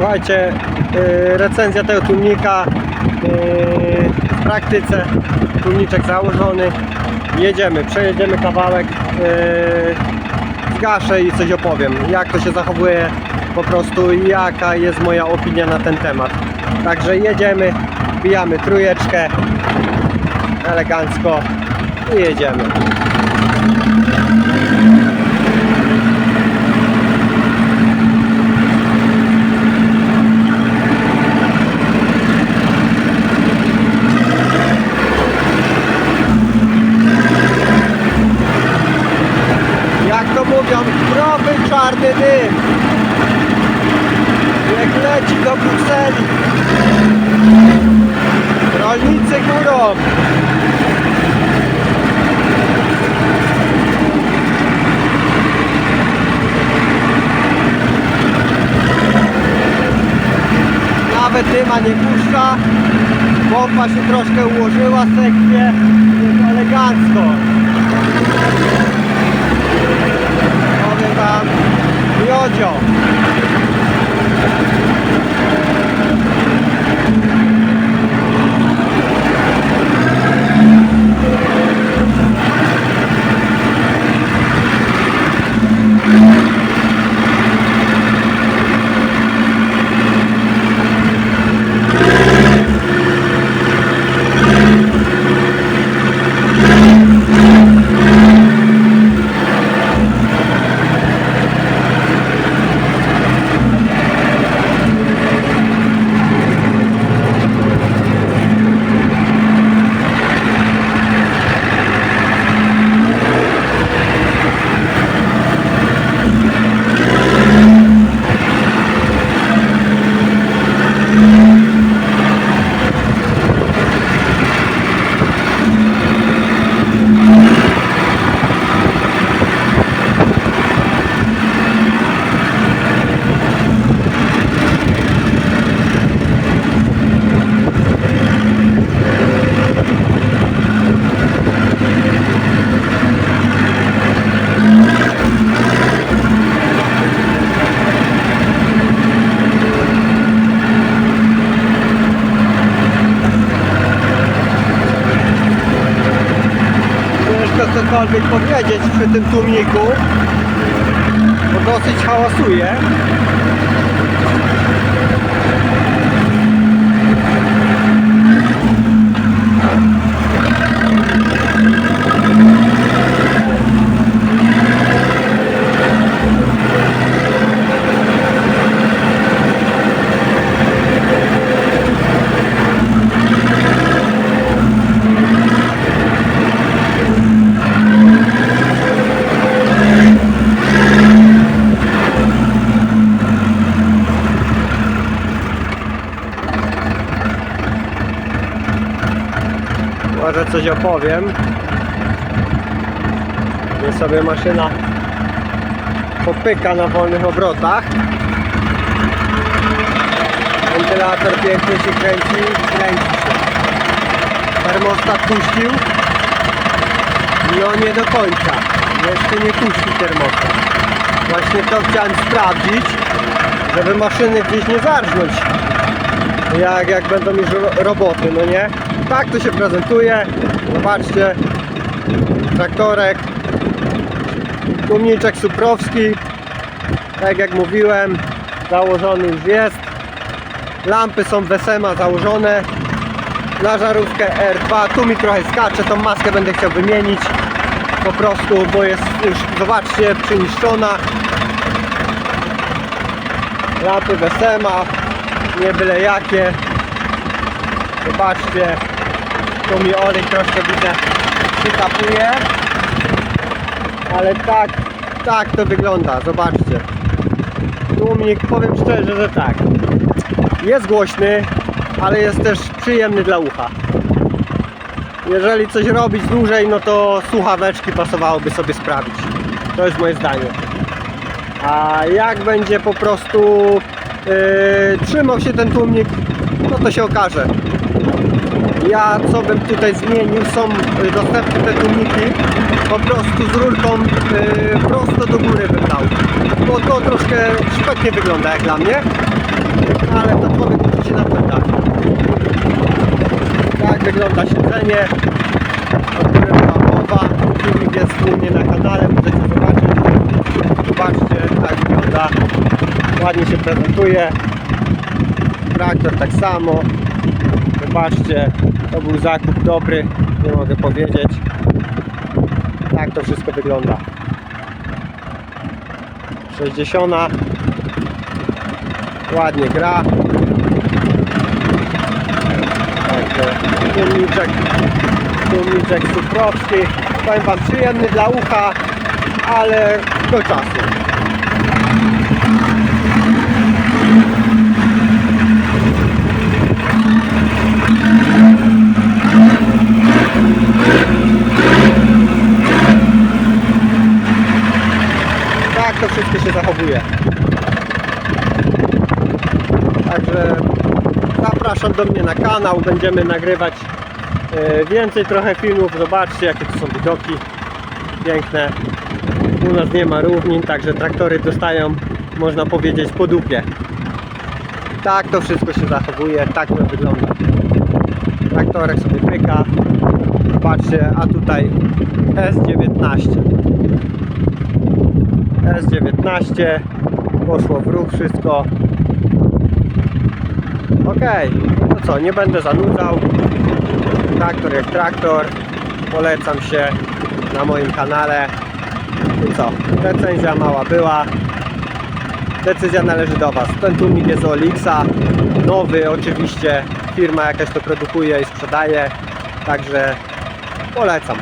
Słuchajcie, yy, recenzja tego tłumnika yy, w praktyce. Tłumniczek założony. Jedziemy, przejedziemy kawałek. Yy, zgaszę i coś opowiem. Jak to się zachowuje, po prostu jaka jest moja opinia na ten temat. Także jedziemy, bijamy trójeczkę elegancko i jedziemy. Jak to mówią, zdrowy czarny dym. Jak leci do Brukseli. Rolnicy górą. Nawet dyma nie puszcza. Pompa się troszkę ułożyła sekwie. Elegancko. Powiem wam, cokolwiek powiedzieć przy tym tłumniku, bo dosyć hałasuje. Może coś opowiem. Nie sobie maszyna popyka na wolnych obrotach. Wentylator pięknie się kręci, kręci się. Termostat puścił. No nie do końca. Jeszcze nie puścił termostat. Właśnie to chciałem sprawdzić, żeby maszyny gdzieś nie zarżnąć jak, jak będą już ro- roboty, no nie? Tak to się prezentuje. Zobaczcie. Traktorek. Tłumniczek Suprowski. Tak jak mówiłem, założony już jest. Lampy są w SMA założone. Na żarówkę R2. Tu mi trochę skacze, tą maskę będę chciał wymienić. Po prostu, bo jest już, zobaczcie, przyniszczona. Lampy w SMA nie byle jakie. Zobaczcie, tu mi olej troszkę widzę przytapuje. Ale tak, tak to wygląda, zobaczcie. Tłumik, powiem szczerze, że tak. Jest głośny, ale jest też przyjemny dla ucha. Jeżeli coś robić dłużej, no to słuchaweczki pasowałoby sobie sprawić. To jest moje zdanie. A jak będzie po prostu yy, trzymał się ten tłumnik, no to się okaże. Ja co bym tutaj zmienił, są dostępne te tłumniki, po prostu z rurką yy, prosto do góry bym dał. Bo to troszkę szpetnie wygląda jak dla mnie. ale to człowiek musi się napędzać. Tak wygląda siedzenie, o którym była mowa. Filmik jest mnie na kanale, możecie zobaczyć. Zobaczcie, tak wygląda. Ładnie się prezentuje. Traktor tak samo. Zobaczcie, to był zakup dobry, nie mogę powiedzieć. Tak to wszystko wygląda. 60. Ładnie gra. Także tłumniczek, tłumniczek Suprowski. Powiem Wam, przyjemny dla ucha, ale do czasu. Tak to wszystko się zachowuje. Także zapraszam do mnie na kanał, będziemy nagrywać e, więcej trochę filmów. Zobaczcie jakie tu są widoki piękne. U nas nie ma równin, także traktory dostają, można powiedzieć, po dupie. Tak to wszystko się zachowuje, tak to wygląda. Traktorek sobie pyka. Zobaczcie, a tutaj S19. S19 poszło w ruch wszystko Okej, no to co, nie będę zanudzał. Traktor jak traktor. Polecam się na moim kanale. I co, recenzja mała była. Decyzja należy do Was. Ten tłumik jest Olixa Nowy oczywiście. Firma jakaś to produkuje i sprzedaje. Także polecam